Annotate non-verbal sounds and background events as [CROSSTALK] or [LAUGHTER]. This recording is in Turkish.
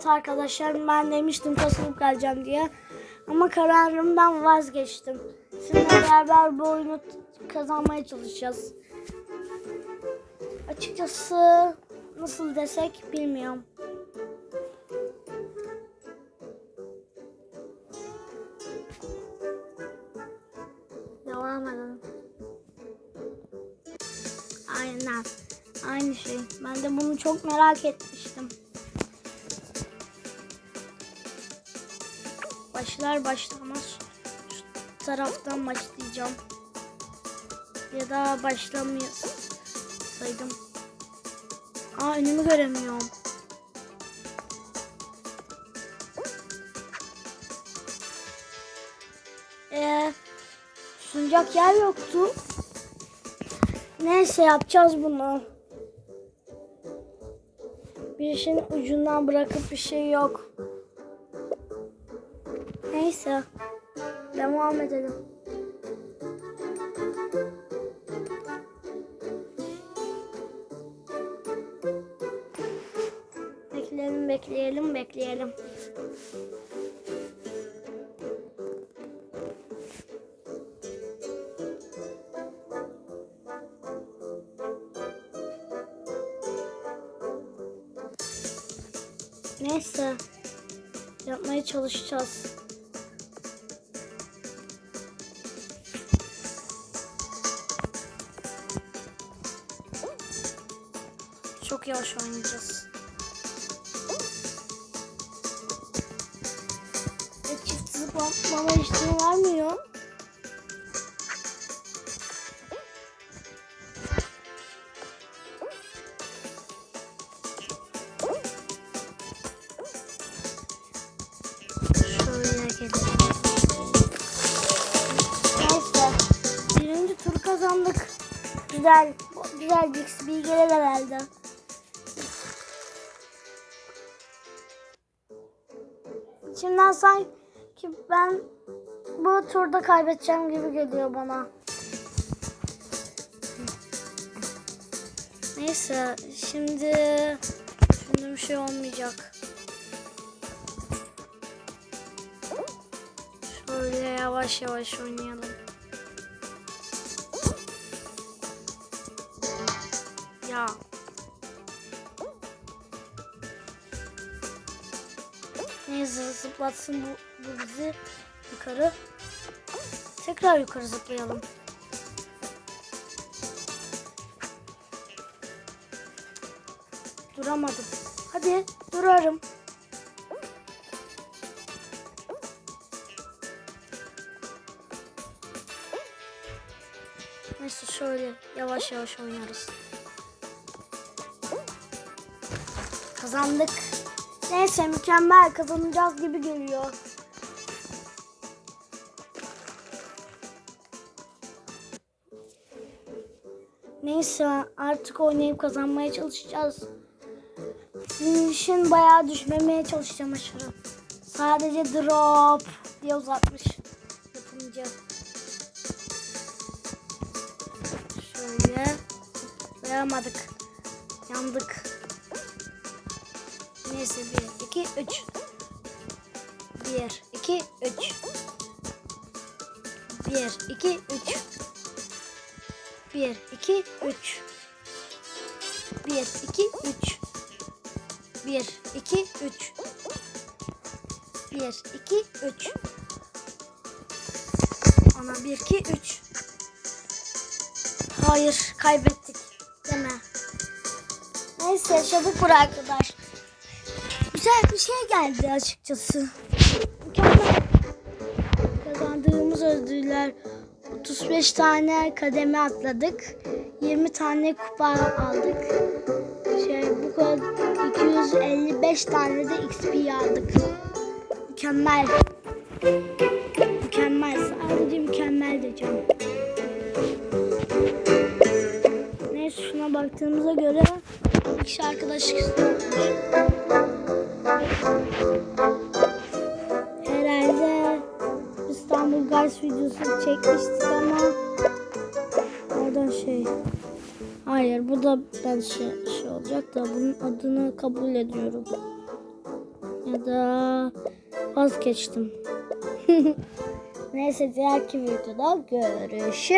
Evet arkadaşlar ben demiştim kasılıp geleceğim diye. Ama kararımdan vazgeçtim. Sizinle beraber bu oyunu kazanmaya çalışacağız. Açıkçası nasıl desek bilmiyorum. Devam edelim. Aynen. Aynı şey. Ben de bunu çok merak etmiştim. Başlar başlamaz şu taraftan başlayacağım. Ya da başlamayasaydım. Aa önümü göremiyorum. Ee, sunacak yer yoktu. Neyse yapacağız bunu. Bir işin ucundan bırakıp bir şey yok. Neyse. Devam edelim. Bekleyelim, bekleyelim, bekleyelim. Neyse. Yapmaya çalışacağız. Çok yavaş oynayacağız. Ve çift zıplama işlemi vermiyor. Birinci tur kazandık. Güzel. Güzel bir XP gelir İçimden sanki ben bu turda kaybedeceğim gibi geliyor bana. Neyse şimdi bir şey olmayacak. Şöyle yavaş yavaş oynayalım. Ya. Neyse zıplatsın bu, bu bizi yukarı. Tekrar yukarı zıplayalım. Duramadım. Hadi durarım. Neyse şöyle yavaş yavaş oynarız. Kazandık. Neyse mükemmel kazanacağız gibi geliyor. Neyse artık oynayıp kazanmaya çalışacağız. Sizin için bayağı düşmemeye çalışacağım aşırı. Sadece drop diye uzatmış yapımcı. Şöyle zıplayamadık. Yandık. Neyse 1, 2, 3. 1, 2, 3. 1, 2, 3. 1, 2, 3. 1, 2, 3. 1, 2, 3. 1, 2, 3. Ana 1, 2, 3. Hayır kaybettik. Deme. Neyse çabuk bırak arkadaş. Güzel bir şey geldi açıkçası. Mükemmel. Kazandığımız ödüller 35 tane kademe atladık. 20 tane kupa aldık. Şey bu kadar 255 tane de XP aldık. Mükemmel. Mükemmel. Sadece mükemmel diyeceğim. Neyse şuna baktığımıza göre arkadaşlık istiyormuş. Herhalde İstanbul Guys videosu çekmiştik ama oradan şey hayır bu da ben şey, şey olacak da bunun adını kabul ediyorum. Ya da vazgeçtim. [LAUGHS] Neyse diğerki videoda görüşürüz.